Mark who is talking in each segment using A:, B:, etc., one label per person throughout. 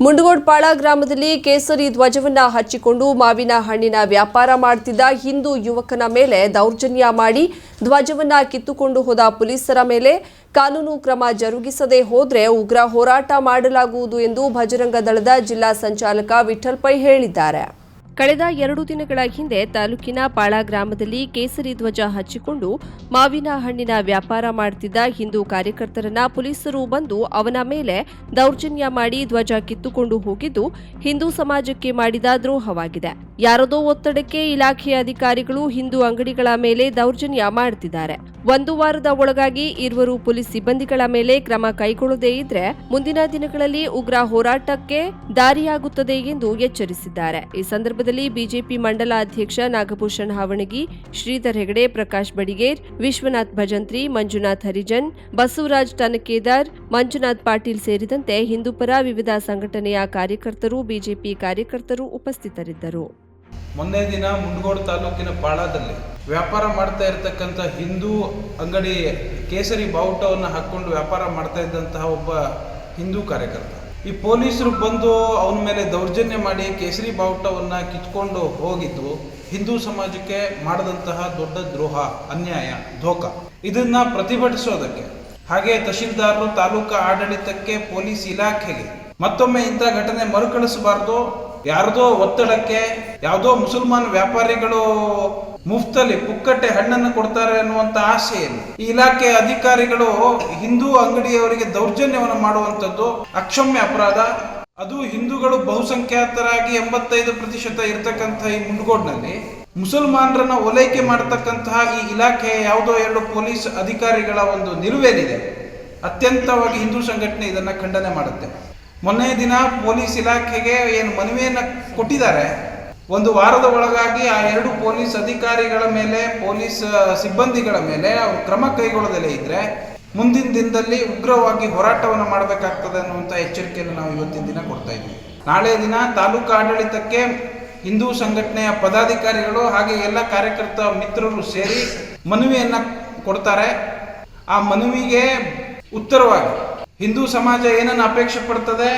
A: ಮುಂಡಗೋಡ್ಪಾಳ ಗ್ರಾಮದಲ್ಲಿ ಕೇಸರಿ ಧ್ವಜವನ್ನ ಹಚ್ಚಿಕೊಂಡು ಮಾವಿನ ಹಣ್ಣಿನ ವ್ಯಾಪಾರ ಮಾಡ್ತಿದ್ದ ಹಿಂದೂ ಯುವಕನ ಮೇಲೆ ದೌರ್ಜನ್ಯ ಮಾಡಿ ಧ್ವಜವನ್ನ ಕಿತ್ತುಕೊಂಡು ಹೋದ ಪೊಲೀಸರ ಮೇಲೆ ಕಾನೂನು ಕ್ರಮ ಜರುಗಿಸದೇ ಹೋದರೆ ಉಗ್ರ ಹೋರಾಟ ಮಾಡಲಾಗುವುದು ಎಂದು ಭಜರಂಗ ದಳದ ಜಿಲ್ಲಾ ಸಂಚಾಲಕ ವಿಠಲ್ ಪೈ ಹೇಳಿದ್ದಾರೆ. ಕಳೆದ ಎರಡು ದಿನಗಳ ಹಿಂದೆ ತಾಲೂಕಿನ ಪಾಳ ಗ್ರಾಮದಲ್ಲಿ ಕೇಸರಿ ಧ್ವಜ ಹಚ್ಚಿಕೊಂಡು ಮಾವಿನ ಹಣ್ಣಿನ ವ್ಯಾಪಾರ ಮಾಡುತ್ತಿದ್ದ ಹಿಂದೂ ಕಾರ್ಯಕರ್ತರನ್ನ ಪೊಲೀಸರು ಬಂದು ಅವನ ಮೇಲೆ ದೌರ್ಜನ್ಯ ಮಾಡಿ ಧ್ವಜ ಕಿತ್ತುಕೊಂಡು ಹೋಗಿದ್ದು ಹಿಂದೂ ಸಮಾಜಕ್ಕೆ ಮಾಡಿದ ದ್ರೋಹವಾಗಿದೆ. ಯಾರದೋ ಒತ್ತಡಕ್ಕೆ ಇಲಾಖೆಯ ಅಧಿಕಾರಿಗಳು ಹಿಂದೂ ಅಂಗಡಿಗಳ ಮೇಲೆ ದೌರ್ಜನ್ಯ ಮಾಡುತ್ತಿದ್ದಾರೆ ಒಂದು ವಾರದ ಒಳಗಾಗಿ ಇರುವರು ಪೊಲೀಸ್ ಸಿಬ್ಬಂದಿಗಳ ಮೇಲೆ ಕ್ರಮ ಕೈಗೊಳ್ಳದೇ ಇದ್ರೆ ಮುಂದಿನ ದಿನಗಳಲ್ಲಿ ಉಗ್ರ ಹೋರಾಟಕ್ಕೆ ದಾರಿಯಾಗುತ್ತದೆ ಎಂದು ಎಚ್ಚರಿಸಿದ್ದಾರೆ. ಈ ಸಂದರ್ಭದಲ್ಲಿ ಬಿಜೆಪಿ ಮಂಡಲ ಅಧ್ಯಕ್ಷ ನಾಗಭೂಷಣ್ ಹಾವಣಗಿ, ಶ್ರೀಧರ್ ಹೆಗಡೆ, ಪ್ರಕಾಶ್ ಬಡಿಗೇರ್, ವಿಶ್ವನಾಥ್ ಭಜಂತ್ರಿ, ಮಂಜುನಾಥ್ ಹರಿಜನ್, ಬಸವರಾಜ್ ಟನಕೇದಾರ್ ಮಂಜುನಾಥ್ ಪಾಟೀಲ್ ಸೇರಿದಂತೆ ಹಿಂದೂಪರ ವಿವಿಧ ಸಂಘಟನೆಯ ಕಾರ್ಯಕರ್ತರು, ಬಿಜೆಪಿ ಕಾರ್ಯಕರ್ತರು ಉಪಸ್ಥಿತರಿದ್ದರು.
B: ಮೊನ್ನೆ ದಿನ ಮುಂಡಗೋಡು ತಾಲೂಕಿನ ಪಾಳದಲ್ಲಿ ವ್ಯಾಪಾರ ಮಾಡ್ತಾ ಇರತಕ್ಕಂಥ ಹಿಂದೂ ಅಂಗಡಿ ಕೇಸರಿ ಬಾವುಟವನ್ನು ಹಾಕ್ಕೊಂಡು ವ್ಯಾಪಾರ ಮಾಡ್ತಾ ಇದ್ದಂತಹ ಒಬ್ಬ ಹಿಂದೂ ಕಾರ್ಯಕರ್ತ. ಈ ಪೊಲೀಸರು ಬಂದು ಅವನ ಮೇಲೆ ದೌರ್ಜನ್ಯ ಮಾಡಿ ಕೇಸರಿ ಬಾವುಟವನ್ನು ಕಿತ್ಕೊಂಡು ಹೋಗಿದ್ದು ಹಿಂದೂ ಸಮಾಜಕ್ಕೆ ಮಾಡಿದಂತಹ ದೊಡ್ಡ ದ್ರೋಹ, ಅನ್ಯಾಯ, ಧೋಕ. ಇದನ್ನ ಪ್ರತಿಭಟಿಸೋದಕ್ಕೆ. ಹಾಗೆ ತಹಶೀಲ್ದಾರರು ತಾಲೂಕಾ ಆಡಳಿತಕ್ಕೆ ಪೊಲೀಸ್ ಇಲಾಖೆಗೆ ಮತ್ತೊಮ್ಮೆ ಇಂಥ ಘಟನೆ ಮರುಕಳಿಸಬಾರ್ದು ಯಾರದೋ ಒತ್ತಡಕ್ಕೆ ಯಾವುದೋ ಮುಸಲ್ಮಾನ್ ವ್ಯಾಪಾರಿಗಳು ಮುಫ್ತಲ್ಲಿ ಪುಕ್ಕಟ್ಟೆ ಹಣ್ಣನ್ನು ಕೊಡ್ತಾರೆ ಅನ್ನುವಂತ ಆಸೆಯಲ್ಲಿ ಈ ಇಲಾಖೆ ಅಧಿಕಾರಿಗಳು ಹಿಂದೂ ಅಂಗಡಿಯವರಿಗೆ ದೌರ್ಜನ್ಯವನ್ನು ಮಾಡುವಂಥದ್ದು ಅಕ್ಷಮ್ಯ ಅಪರಾಧ. ಅದು ಹಿಂದೂಗಳು ಬಹುಸಂಖ್ಯಾತರಾಗಿ ಎಂಬತ್ತೈದು ಪ್ರತಿಶತ ಇರತಕ್ಕಂತಹ ಈ ಮುಂಡ್ಗೋಡ್ನಲ್ಲಿ. ಮುಸಲ್ಮಾನರನ್ನ ಓಲೈಕೆ ಮಾಡತಕ್ಕಂತಹ ಈ ಇಲಾಖೆ ಯಾವುದೋ ಎರಡು ಪೊಲೀಸ್ ಅಧಿಕಾರಿಗಳ ಒಂದು ನಿಲುವೇನಿದೆ. ಅತ್ಯಂತವಾಗಿ ಹಿಂದೂ ಸಂಘಟನೆ ಇದನ್ನ ಖಂಡನೆ ಮಾಡುತ್ತೆ. ಮೊನ್ನೆ ದಿನ ಪೊಲೀಸ್ ಇಲಾಖೆಗೆ ಏನು ಮನವಿಯನ್ನು ಕೊಟ್ಟಿದ್ದಾರೆ. ಒಂದು ವಾರದ ಒಳಗಾಗಿ ಆ ಎರಡು ಪೊಲೀಸ್ ಅಧಿಕಾರಿಗಳ ಮೇಲೆ, ಪೊಲೀಸ್ ಸಿಬ್ಬಂದಿಗಳ ಮೇಲೆ ಅವರು ಕ್ರಮ ಕೈಗೊಳ್ಳದಲ್ಲೇ ಇದ್ರೆ ಮುಂದಿನ ದಿನದಲ್ಲಿ ಉಗ್ರವಾಗಿ ಹೋರಾಟವನ್ನು ಮಾಡಬೇಕಾಗ್ತದೆ ಅನ್ನುವಂಥ ಎಚ್ಚರಿಕೆಯನ್ನು ನಾವು ಇವತ್ತಿನ ದಿನ ಕೊಡ್ತಾ ಇದ್ದೀವಿ ನಾಳೆ ದಿನ ತಾಲೂಕು ಆಡಳಿತಕ್ಕೆ ಹಿಂದೂ ಸಂಘಟನೆಯ ಪದಾಧಿಕಾರಿಗಳು ಹಾಗೆ ಎಲ್ಲ ಕಾರ್ಯಕರ್ತ ಮಿತ್ರರು ಸೇರಿ ಮನವಿಯನ್ನು ಕೊಡ್ತಾರೆ. ಆ ಮನವಿಗೆ ಉತ್ತರವಾಗಿ ಹಿಂದೂ ಸಮಾಜ ಏನನ್ನು ಅಪೇಕ್ಷೆ ಪಡ್ತದೆ?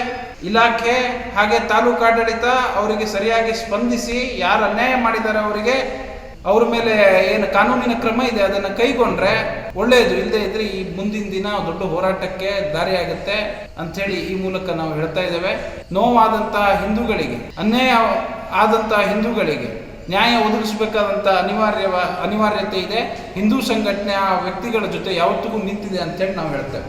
B: ಇಲಾಖೆ ಹಾಗೆ ತಾಲೂಕು ಆಡಳಿತ ಅವರಿಗೆ ಸರಿಯಾಗಿ ಸ್ಪಂದಿಸಿ ಯಾರು ಅನ್ಯಾಯ ಮಾಡಿದ್ದಾರೆ ಅವರಿಗೆ, ಅವ್ರ ಮೇಲೆ ಏನು ಕಾನೂನಿನ ಕ್ರಮ ಇದೆ, ಅದನ್ನು ಕೈಗೊಂಡ್ರೆ ಒಳ್ಳೆಯದು ಇಲ್ಲದೆ ಇದ್ರೆ ಈ ಮುಂದಿನ ದಿನ ದೊಡ್ಡ ಹೋರಾಟಕ್ಕೆ ದಾರಿಯಾಗುತ್ತೆ ಅಂಥೇಳಿ ಈ ಮೂಲಕ ನಾವು ಹೇಳ್ತಾ ಇದ್ದೇವೆ. ನೋವಾದಂತಹ ಹಿಂದೂಗಳಿಗೆ, ಅನ್ಯಾಯ ಆದಂತಹ ಹಿಂದೂಗಳಿಗೆ ನ್ಯಾಯ ಒದಗಿಸಬೇಕಾದಂಥ ಅನಿವಾರ್ಯ ಅನಿವಾರ್ಯತೆ ಇದೆ. ಹಿಂದೂ ಸಂಘಟನೆ ಆ ವ್ಯಕ್ತಿಗಳ ಜೊತೆ ಯಾವತ್ತಿಗೂ ನಿಂತಿದೆ ಅಂತೇಳಿ ನಾವು ಹೇಳ್ತೇವೆ.